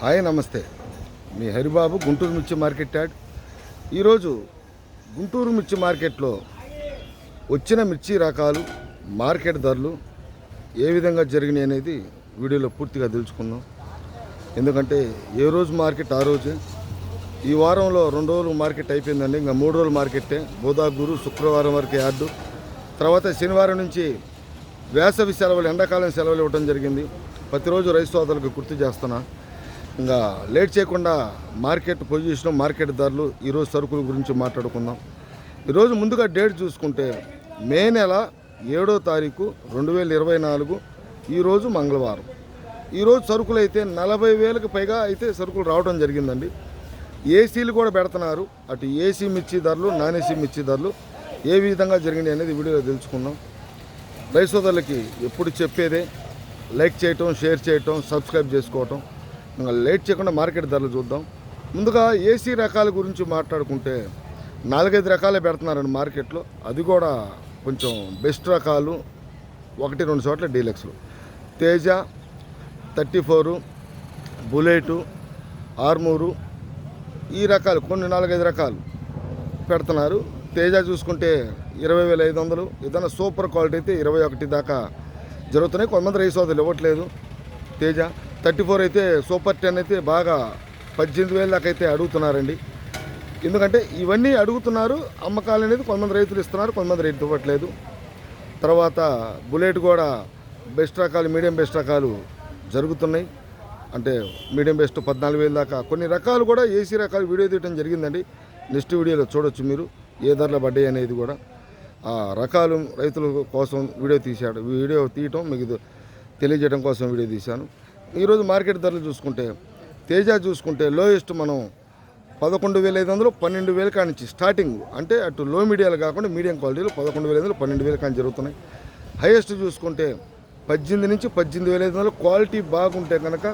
Hi నమస్తే. మీ హరిబాబు గుంటూరు మిర్చి market add. ఈరోజు గుంటూరు మిర్చి మార్కెట్లో వచ్చిన మిర్చి రకాలు మార్కెట్ ధరలు ఏ విధంగా జరిగినాయి అనేది వీడియోలో పూర్తిగా తెలుసుకుందాం. ఎందుకంటే ఏ రోజు మార్కెట్ ఆ రోజే. ఈ వారంలో రెండు రోజులు మార్కెట్ అయిపోయిందండి ఇంకా మూడు రోజులు మార్కెట్టే బోధాగురు శుక్రవారం వరకు యార్డు తర్వాత శనివారం నుంచి వేసవి సెలవులు ఎండాకాలం సెలవులు ఇవ్వడం జరిగింది. ప్రతిరోజు రైతు సోదరులకు గుర్తు చేస్తున్నా. ఇంకా లేట్ చేయకుండా మార్కెట్ పొజిషన్ మార్కెట్ ధరలు ఈరోజు సరుకుల గురించి మాట్లాడుకుందాం. ఈరోజు ముందుగా డేట్ చూసుకుంటే మే నెల ఏడో తారీఖు రెండు వేల ఇరవై నాలుగు ఈరోజు మంగళవారం. ఈరోజు సరుకులు అయితే నలభై వేలకు పైగా అయితే సరుకులు రావడం జరిగిందండి. ఏసీలు కూడా పెడుతున్నారు. అటు ఏసీ మిర్చి ధరలు నాన్ ఏసీ మిర్చి ధరలు ఏ విధంగా జరిగినాయి అనేది వీడియోలో తెలుసుకుందాం. రైతు సోదరులకి ఎప్పుడు చెప్పేదే లైక్ చేయటం షేర్ చేయటం సబ్స్క్రైబ్ చేసుకోవటం. లేట్ చేయకుండా మార్కెట్ ధరలు చూద్దాం. ముందుగా ఏసీ రకాల గురించి మాట్లాడుకుంటే నాలుగైదు రకాలే పెడుతున్నారండి మార్కెట్లో. అది కూడా కొంచెం బెస్ట్ రకాలు. ఒకటి రెండు చోట్ల డీలక్స్లు. Teja thirty four bullet Armoor ఈ రకాలు కొన్ని నాలుగైదు రకాలు పెడుతున్నారు. తేజ చూసుకుంటే ఇరవై వేల ఐదు వందలు. ఏదైనా సూపర్ క్వాలిటీ అయితే ఇరవై ఒకటి దాకా జరుగుతున్నాయి. కొంతమంది రైస్ సోదరులు ఇవ్వట్లేదు. తేజ థర్టీ ఫోర్ అయితే సూపర్ టెన్ అయితే బాగా పద్దెనిమిది వేల దాకా అయితే అడుగుతున్నారండి. ఎందుకంటే ఇవన్నీ అడుగుతున్నారు అమ్మకాలు అనేది కొంతమంది రైతులు ఇస్తున్నారు కొంతమంది రైతు ఇవ్వట్లేదు. తర్వాత బుల్లెట్ కూడా బెస్ట్ రకాలు మీడియం బెస్ట్ రకాలు జరుగుతున్నాయి. అంటే మీడియం బెస్ట్ పద్నాలుగు వేల దాకా. కొన్ని రకాలు కూడా ఏసీ రకాలు వీడియో తీయడం జరిగిందండి. నెక్స్ట్ వీడియోలో చూడొచ్చు మీరు ఏ ధరల పడ్డాయి అనేది కూడా. ఆ రకాలు రైతుల కోసం వీడియో తీశాడు వీడియో తీయటం మీకు తెలియజేయడం కోసం వీడియో తీశాను. ఈరోజు మార్కెట్ ధరలు చూసుకుంటే తేజ చూసుకుంటే లోయెస్ట్ మనం పదకొండు వేల ఐదు వందలు పన్నెండు వేల కానించి స్టార్టింగ్ అంటే అటు లో మీడియాలు కాకుండా మీడియం క్వాలిటీలు పదకొండు వేల ఐదు వందలు పన్నెండు వేల కానీ జరుగుతున్నాయి. హైయెస్ట్ చూసుకుంటే పద్దెనిమిది నుంచి పద్దెనిమిది వేల ఐదు వందలు క్వాలిటీ బాగుంటే కనుక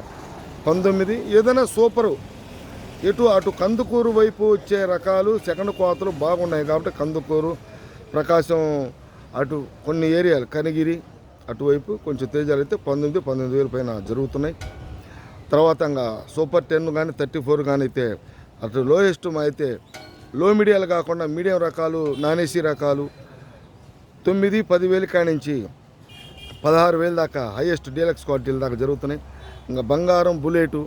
పంతొమ్మిది. ఏదైనా సూపరు. ఇటు అటు కందుకూరు వైపు వచ్చే రకాలు సెకండ్ కోతలు బాగున్నాయి కాబట్టి కందుకూరు ప్రకాశం అటు కొన్ని ఏరియాలు కనిగిరి అటువైపు కొంచెం తేజాలు అయితే పంతొమ్మిది పంతొమ్మిది వేల పైన జరుగుతున్నాయి. తర్వాత ఇంకా సూపర్ టెన్ కానీ థర్టీ ఫోర్ కానీ అయితే అటు లోయెస్ట్ అయితే లో మీడియాలు కాకుండా మీడియం రకాలు నాన్ ఏసీ రకాలు తొమ్మిది పదివేలు కానించి పదహారు వేల దాకా హైయెస్ట్ డీలక్స్ క్వాలిటీల దాకా జరుగుతున్నాయి. ఇంకా బంగారం బుల్లెటు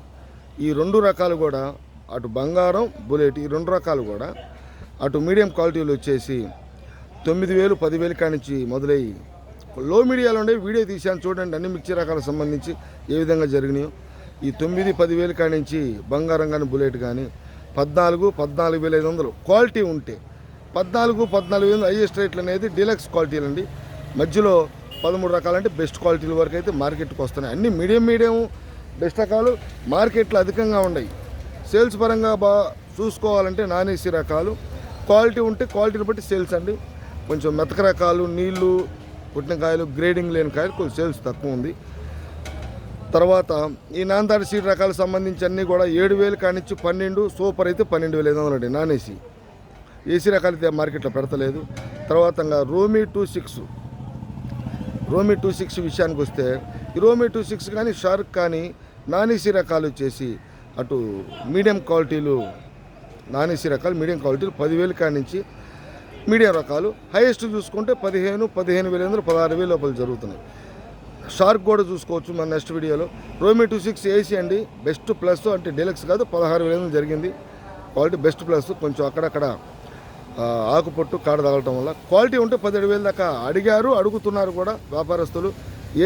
ఈ రెండు రకాలు కూడా అటు బంగారం బుల్లెట్ ఈ రెండు రకాలు కూడా అటు మీడియం క్వాలిటీలు వచ్చేసి తొమ్మిది వేలు పదివేలు కానించి మొదలయ్యి లో మీడియాలో ఉండే వీడియో తీశాను చూడండి అన్ని మిక్సీ రకాలకు సంబంధించి ఏ విధంగా జరిగినాయో. ఈ తొమ్మిది పదివేలు కానించి బంగారం కానీ బుల్లెట్ కానీ పద్నాలుగు పద్నాలుగు వేల ఐదు వందలు క్వాలిటీ ఉంటే పద్నాలుగు పద్నాలుగు వేలు హైయెస్ట్ రేట్లు అనేది డీలక్స్ క్వాలిటీలు అండి మధ్యలో పదమూడు రకాలంటే బెస్ట్ క్వాలిటీల వరకు అయితే మార్కెట్కి వస్తున్నాయి. అన్ని మీడియం మీడియం బెస్ట్ రకాలు మార్కెట్లో అధికంగా ఉన్నాయి. సేల్స్ పరంగా బా చూసుకోవాలంటే నాన్ ఏసీ రకాలు. క్వాలిటీ ఉంటే క్వాలిటీని బట్టి సేల్స్ అండి. కొంచెం మెతక రకాలు నీళ్ళు పుట్టిన కాయలు గ్రేడింగ్ లేని కాయలు కొంచెం సేల్స్ తక్కువ ఉంది. తర్వాత ఈ నాందాడి సీడ్ రకాలకు సంబంధించి అన్నీ కూడా ఏడు వేలు కానిచ్చి పన్నెండు సూపర్ అయితే పన్నెండు వేల ఐదు వందలు అండి నాన్ ఏసీ ఏసీ రకాలు అయితే మార్కెట్లో పెడతలేదు. తర్వాత రోమీ టూ సిక్స్. రోమీ టూ సిక్స్ విషయానికి వస్తే ఈ రోమీ టూ సిక్స్ కానీ షార్క్ కానీ నాన్ ఏసీ రకాలు వచ్చేసి అటు మీడియం క్వాలిటీలు నాన్ ఏసీ రకాలు మీడియం క్వాలిటీలు పదివేలు కానించి మీడియా రకాలు. హైయెస్ట్ చూసుకుంటే పదిహేను పదిహేను వేల ఎందుకు పదహారు వేల లోపల జరుగుతున్నాయి. షార్క్ కూడా చూసుకోవచ్చు మన నెక్స్ట్ వీడియోలో. రోమీ టూ సిక్స్ ఏసీ అండి. బెస్ట్ ప్లస్ అంటే డీలక్స్ కాదు పదహారు వేల వందలు జరిగింది. క్వాలిటీ బెస్ట్ ప్లస్ కొంచెం అక్కడక్కడ ఆకుపొట్టు కాడ తగలటం వల్ల. క్వాలిటీ ఉంటే పదిహేడు వేల దాకా అడిగారు అడుగుతున్నారు కూడా వ్యాపారస్తులు.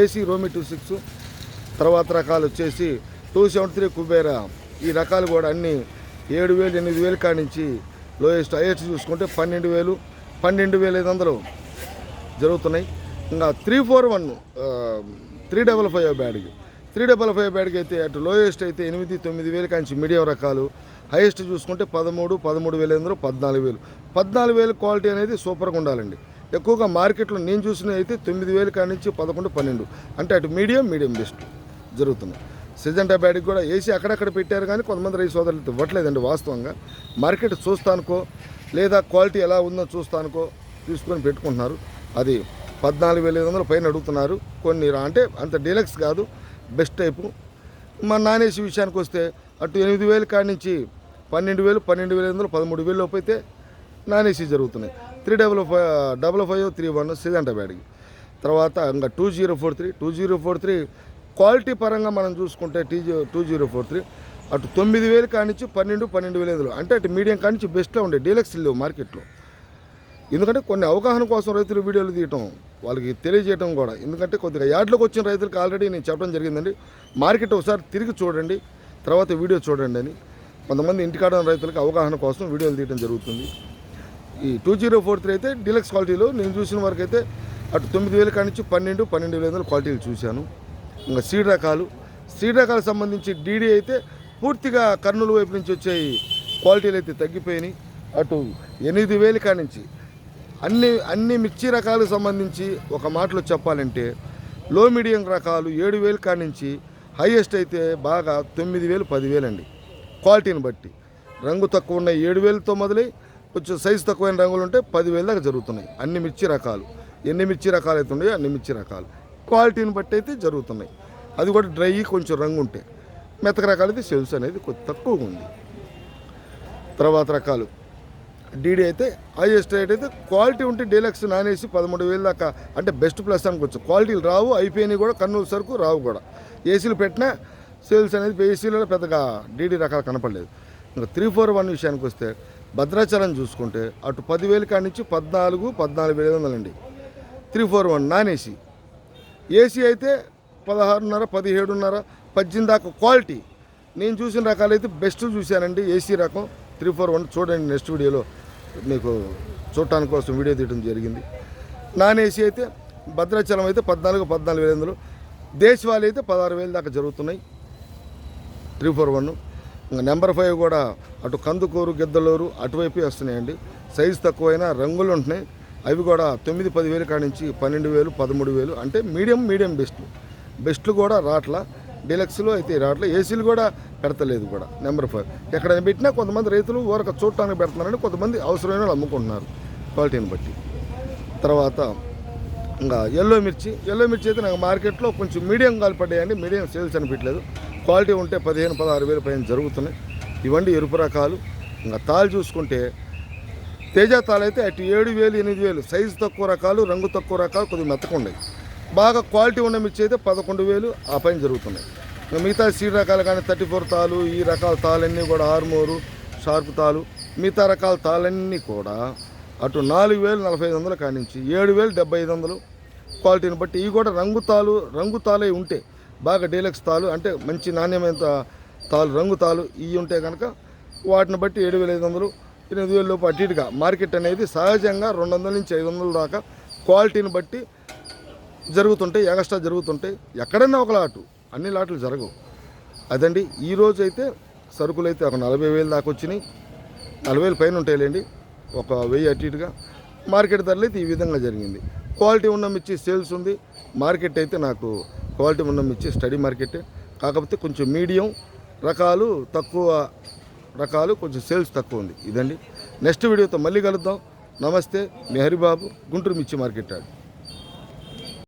ఏసీ రోమి టూ సిక్స్ తర్వాత రకాలు వచ్చేసి టూ సెవెంటీ త్రీ కుబేరా. ఈ రకాలు కూడా అన్నీ ఏడు వేలు ఎనిమిది వేలు కాడి నుంచి లోయెస్ట్ హైయెస్ట్ చూసుకుంటే పన్నెండు వేలు. పన్నెండు వేల ఐదు వందలు జరుగుతున్నాయి. ఇంకా three four one three double five బ్యాడ్కి. Three double five బ్యాడ్కి అయితే అటు లోయెస్ట్ అయితే ఎనిమిది తొమ్మిది వేలు కాంచి మీడియం రకాలు. హైయెస్ట్ చూసుకుంటే పదమూడు పదమూడు వేల ఐదు పద్నాలుగు వేలు. పద్నాలుగు వేలు క్వాలిటీ అనేది సూపర్గా ఉండాలండి. ఎక్కువగా మార్కెట్లో నేను చూసిన అయితే తొమ్మిది వేలు కాడి నుంచి పదకొండు పన్నెండు. అంటే అటు మీడియం మీడియం బెస్ట్ జరుగుతున్నాయి. సిజంటా బ్యాడ్కి కూడా ఏసీ అక్కడక్కడ పెట్టారు కానీ కొంతమంది రైతు సోదరులు ఇవ్వట్లేదండి వాస్తవంగా. మార్కెట్ చూస్తానుకో లేదా క్వాలిటీ ఎలా ఉందో చూస్తానుకో తీసుకొని పెట్టుకుంటున్నారు. అది పద్నాలుగు వేల ఐదు వందలు పైన అడుగుతున్నారు. కొన్ని రా- అంటే అంత డీలక్స్ కాదు బెస్ట్ టైపు. మన నానేసి విషయానికి వస్తే అటు ఎనిమిది వేలు కాడి నుంచి పన్నెండు వేలు పన్నెండు వేల ఐదు వందలు పదమూడు వేలు లోపు అయితే నానేసి జరుగుతున్నాయి. Three double five double five three one Syngenta బ్యాడ్కి. తర్వాత ఇంకా two zero four three two zero four three quality పరంగా మనం చూసుకుంటే T two zero four three. అటు తొమ్మిది వేలు కానించి పన్నెండు పన్నెండు వేల ఐదులో అంటే అటు మీడియం కానించి బెస్ట్లో ఉండే డీలక్స్ లేవు మార్కెట్లో. ఎందుకంటే కొన్ని అవగాహన కోసం రైతులు వీడియోలు తీయటం వాళ్ళకి తెలియజేయటం కూడా. ఎందుకంటే కొద్దిగా యార్డ్లోకి వచ్చిన రైతులకు ఆల్రెడీ నేను చెప్పడం జరిగిందండి. మార్కెట్ ఒకసారి తిరిగి చూడండి తర్వాత వీడియో చూడండి అని. కొంతమంది ఇంటికాడ ఉన్న రైతులకు అవగాహన కోసం వీడియోలు తీయడం జరుగుతుంది. ఈ టూ జీరో ఫోర్ త్రీ అయితే డీలక్స్ క్వాలిటీలో నేను చూసిన వరకు అయితే అటు తొమ్మిది వేల కానించి పన్నెండు పన్నెండు వేల వందల క్వాలిటీలు చూశాను. ఇంకా సీడ్ రకాలు సీడ్ రకాలకు సంబంధించి డీడీ అయితే పూర్తిగా కర్నూలు వైపు నుంచి వచ్చే క్వాలిటీలు అయితే తగ్గిపోయినాయి. అటు ఎనిమిది వేలు కానించి అన్ని అన్ని మిర్చి రకాలకు సంబంధించి ఒక మాటలో చెప్పాలంటే లో మీడియం రకాలు ఏడు వేలు కానించి హైయెస్ట్ అయితే బాగా తొమ్మిది వేలు పదివేలు అండి. క్వాలిటీని బట్టి. రంగు తక్కువ ఉన్న ఏడు వేలతో మొదలై కొంచెం సైజు తక్కువైన రంగులు ఉంటే పదివేల దాకా జరుగుతున్నాయి. అన్ని మిర్చి రకాలు. ఎన్ని మిర్చి రకాలు అయితే ఉన్నాయో అన్ని మిర్చి రకాలు. క్వాలిటీని బట్టి అయితే జరుగుతున్నాయి. అది కూడా డ్రై కొంచెం రంగు ఉంటాయి మెత్తక రకాలు అయితే అనేది కొద్ది తక్కువగా ఉంది. తర్వాత రకాలు. డీడీ అయితే హైయెస్ట్ రేట్ అయితే క్వాలిటీ ఉంటే డీలక్స్ నానేసి పదమూడు వేలు దాకా అంటే బెస్ట్ ప్లస్ అనుకోవచ్చు. క్వాలిటీలు రావు అయిపోయినాయి కూడా కర్నూలు సరుకు రావు కూడా. ఏసీలు పెట్టినా సేల్స్ అనేది ఏసీలలో పెద్దగా డీడీ రకాలు కనపడలేదు. ఇంకా త్రీ ఫోర్ వన్ విషయానికి వస్తే భద్రాచలం చూసుకుంటే అటు పదివేలు కాడి నుంచి పద్నాలుగు పద్నాలుగు వేల ఐదు వందలండి. Three four one non AC AC అయితే పదహారున్నర పదిహేడున్నర పద్దెనిమిది దాకా క్వాలిటీ. నేను చూసిన రకాలైతే బెస్ట్ చూశానండి. ఏసీ రకం త్రీ ఫోర్ వన్ చూడండి నెక్స్ట్ వీడియోలో మీకు చూడటానికి కోసం వీడియో తీయడం జరిగింది. నాన్ ఏసీ అయితే భద్రాచలం అయితే పద్నాలుగు పద్నాలుగు వేల వందలు దేశవాళీ అయితే పదహారు వేలు దాకా జరుగుతున్నాయి. Three four one. ఇంకా నెంబర్ ఫైవ్ కూడా అటు కందుకూరు గిద్దలూరు అటువైపు వస్తున్నాయండి. సైజు తక్కువైనా రంగులు ఉంటున్నాయి. అవి కూడా తొమ్మిది పది వేలు కాడి నుంచి పన్నెండు వేలు పదమూడు వేలు. అంటే మీడియం మీడియం బెస్ట్ బెస్ట్లు కూడా రాట్లా. డీలక్స్లో అయితే రావట్లే ఏసీలు కూడా పెడతలేదు కూడా నెంబర్ ఫైవ్ ఎక్కడైనా పెట్టినా కొంతమంది రైతులు ఊరక చూడటానికి పెడుతున్నారని కొంతమంది అవసరమైన వాళ్ళు అమ్ముకుంటున్నారు క్వాలిటీని బట్టి. తర్వాత ఇంకా ఎల్లో మిర్చి ఎల్లో మిర్చి అయితే నాకు మార్కెట్లో కొంచెం మీడియం కాలు పడ్డాయండి మీడియం సేల్స్ అనిపించలేదు క్వాలిటీ ఉంటే పదిహేను పదహారు వేల పైన జరుగుతున్నాయి. ఇవన్నీ ఎరుపు రకాలు. ఇంకా తాళ్ళు చూసుకుంటే తేజ తాళ్ళు అయితే అటు ఏడు వేలు ఎనిమిది వేలు. సైజు తక్కువ రకాలు రంగు తక్కువ రకాలు కొద్దిగా మెత్తగా బాగా క్వాలిటీ ఉన్న మిర్చి అయితే పదకొండు వేలు ఆ పైన జరుగుతున్నాయి. ఇంకా మిగతా సీడ్ రకాలు కానీ థర్టీ ఫోర్ తాలు ఈ రకాల తాళన్నీ కూడా ఆర్మోరు షార్ప్ తాలు మిగతా రకాల తాళన్నీ కూడా అటు నాలుగు వేలు నలభై ఐదు వందలు కానించి ఏడు వేలు డెబ్బై ఐదు వందలు క్వాలిటీని బట్టి ఇవి కూడా రంగు తాలు రంగు తాలే ఉంటే బాగా డీలక్స్ తాలు అంటే మంచి నాణ్యమైన తాలు రంగు తాలు ఇవి ఉంటే కనుక వాటిని బట్టి ఏడు వేల ఐదు వందలు ఎనిమిది వేల లోపు అటు ఇటుగా. మార్కెట్ అనేది సహజంగా రెండు వందల నుంచి ఐదు వందల దాకా క్వాలిటీని బట్టి జరుగుతుంటాయి ఎగస్ట్రా జరుగుతుంటాయి. ఎక్కడైనా ఒక లాటు అన్ని లాట్లు జరగవు. అదండి ఈ రోజు అయితే సరుకులు అయితే ఒక నలభై వేలు దాకా వచ్చినాయి. నలభై వేలు పైన ఉంటాయిలేండి ఒక వెయ్యి అటు ఇటుగా. మార్కెట్ ధరలు అయితే ఈ విధంగా జరిగింది. క్వాలిటీ ఉన్న మిర్చి సేల్స్ ఉంది. మార్కెట్ అయితే నాకు క్వాలిటీ ఉన్న మిర్చి స్టడీ మార్కెట్. కాకపోతే కొంచెం మీడియం రకాలు తక్కువ రకాలు కొంచెం సేల్స్ తక్కువ ఉంది. ఇదండి. నెక్స్ట్ వీడియోతో మళ్ళీ కలుద్దాం. నమస్తే మీ హరిబాబు గుంటూరు మిర్చి మార్కెట్ ఆడు